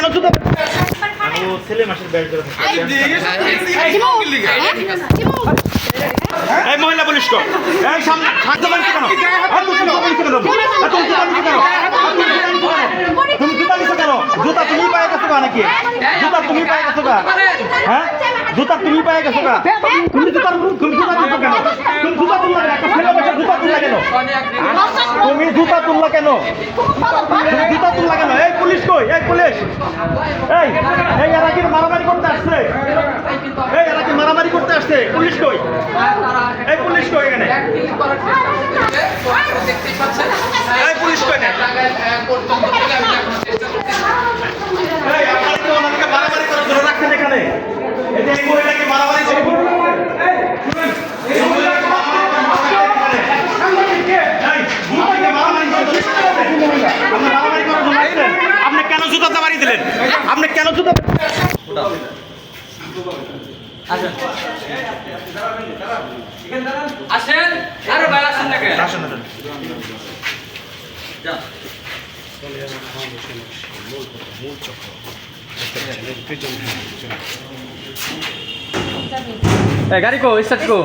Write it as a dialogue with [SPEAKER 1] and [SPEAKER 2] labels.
[SPEAKER 1] কেন জুতা মহিলা পুলিশ কেন? তুমি জুতা কেন? জুতা তুমি পায়ে গেছো নাকি? জুতা তুমি পায়ে গেছো হ্যাঁ? জুতা তুমি পায়ে গেছো গা? তুমি জুতা তুমি জুতা নিচে কেন? তুমি জুতা তুললা কেন? জুতা তুললা কেন? তুমি জুতা কেন? তুমি জুতা কেন? এই এই এরা কি মারামারি করতে আসছে। এই এরা কি মারামারি করতে আসছে। পুলিশ কই? এই পুলিশ কই এখানে? এই পুলিশ কই না মারামারি করে ধরে রাখছেন এখানে? এই মহিলাকে মারামারি করে এই মহিলাকে মারামারি করে এই, মহিলাকে মারামারি করে ধরে রাখছেন? আপনি মারামারি করে ধরে রাখছেন? আপনি বাড়ি দিলেন। আপনি কেন জুতা
[SPEAKER 2] আসেন। আরে ভাই আসেন না কেন?
[SPEAKER 1] আসেন আসেন
[SPEAKER 2] গাড়ি কো স্টার্ট কো।